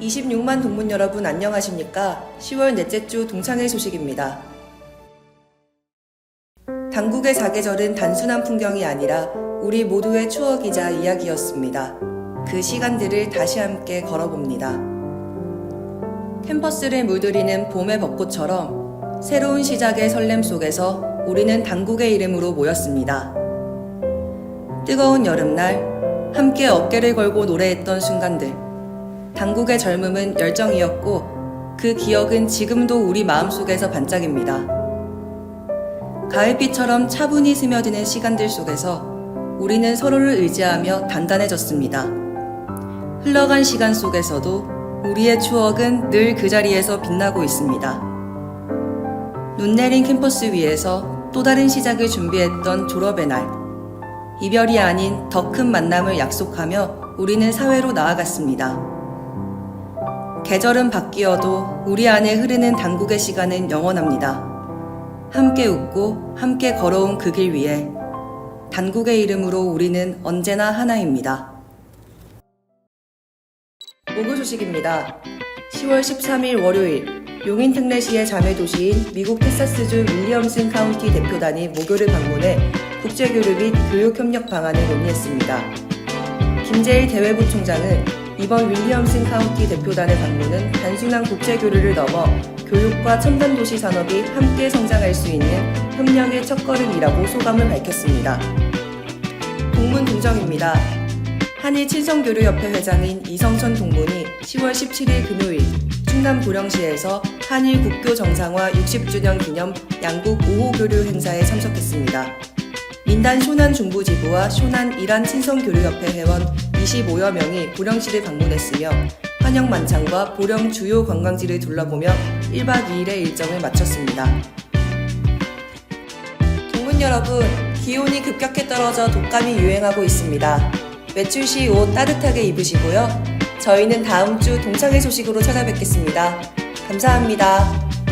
26만 동문 여러분 안녕하십니까? 10월 넷째 주 동창회 소식입니다. 당국의 사계절은 단순한 풍경이 아니라 우리 모두의 추억이자 이야기였습니다. 그 시간들을 다시 함께 걸어봅니다. 캠퍼스를 물들이는 봄의 벚꽃처럼 새로운 시작의 설렘 속에서 우리는 당국의 이름으로 모였습니다. 뜨거운 여름날 함께 어깨를 걸고 노래했던 순간들. 당국의 젊음은 열정이었고 그 기억은 지금도 우리 마음속에서 반짝입니다. 가을빛처럼 차분히 스며드는 시간들 속에서 우리는 서로를 의지하며 단단해졌습니다. 흘러간 시간 속에서도 우리의 추억은 늘 그 자리에서 빛나고 있습니다. 눈 내린 캠퍼스 위에서 또 다른 시작을 준비했던 졸업의 날. 이별이 아닌 더 큰 만남을 약속하며 우리는 사회로 나아갔습니다. 계절은 바뀌어도 우리 안에 흐르는 당국의 시간은 영원합니다. 함께 웃고 함께 걸어온 그 길 위에 단국의 이름으로 우리는 언제나 하나입니다. 모교 소식입니다. 10월 13일 월요일 용인 특례시의 자매 도시인 미국 테사스주 윌리엄슨 카운티 대표단이 모교를 방문해 국제교류 및 교육 협력 방안을 논의했습니다. 김재일 대외부총장은 이번 윌리엄슨 카운티 대표단의 방문은 단순한 국제 교류를 넘어 교육과 첨단 도시 산업이 함께 성장할 수 있는 협력의 첫걸음이라고 소감을 밝혔습니다. 동문 동정입니다. 한일 친성교류협회 회장인 이성천 동문이 10월 17일 금요일 충남 보령시에서 한일 국교 정상화 60주년 기념 양국 5호 교류 행사에 참석했습니다. 민단 쇼난 중부지부와 쇼난 이란 친성교류협회 회원 25여 명이 보령시를 방문했으며 환영 만찬과 보령 주요 관광지를 둘러보며 1박 2일의 일정을 마쳤습니다. 동문 여러분, 기온이 급격히 떨어져 독감이 유행하고 있습니다. 외출 시 옷 따뜻하게 입으시고요. 저희는 다음 주 동창회 소식으로 찾아뵙겠습니다. 감사합니다.